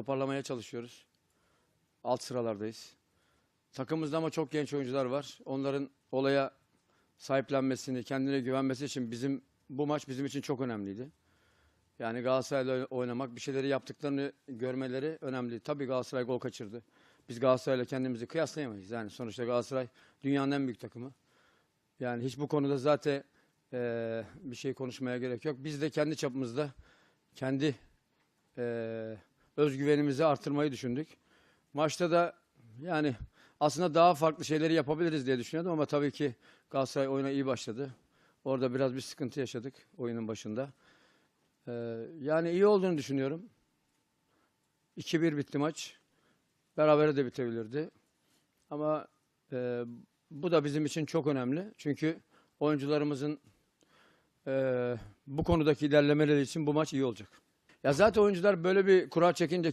Toparlamaya çalışıyoruz. Alt sıralardayız. Takımımızda ama çok genç oyuncular var. Onların olaya sahiplenmesini, kendine güvenmesi için bizim bu maç bizim için çok önemliydi. Yani Galatasaray'la oynamak, bir şeyleri yaptıklarını görmeleri önemli. Tabii Galatasaray gol kaçırdı. Biz Galatasaray'la kendimizi kıyaslayamayız. Yani sonuçta Galatasaray dünyanın en büyük takımı. Yani hiç bu konuda zaten eee, bir şey konuşmaya gerek yok. Biz de kendi çapımızda kendi eee özgüvenimizi artırmayı düşündük. Maçta da yani aslında daha farklı şeyleri yapabiliriz diye düşünüyordum ama tabii ki Galatasaray oyuna iyi başladı. Orada biraz bir sıkıntı yaşadık oyunun başında. Eee, yani iyi olduğunu düşünüyorum. 2-1 bitti maç. Berabere de bitebilirdi. Ama eee, bu da bizim için çok önemli. Çünkü oyuncularımızın eee, bu konudaki ilerlemeleri için bu maç iyi olacak. Ya zaten oyuncular böyle bir kura çekince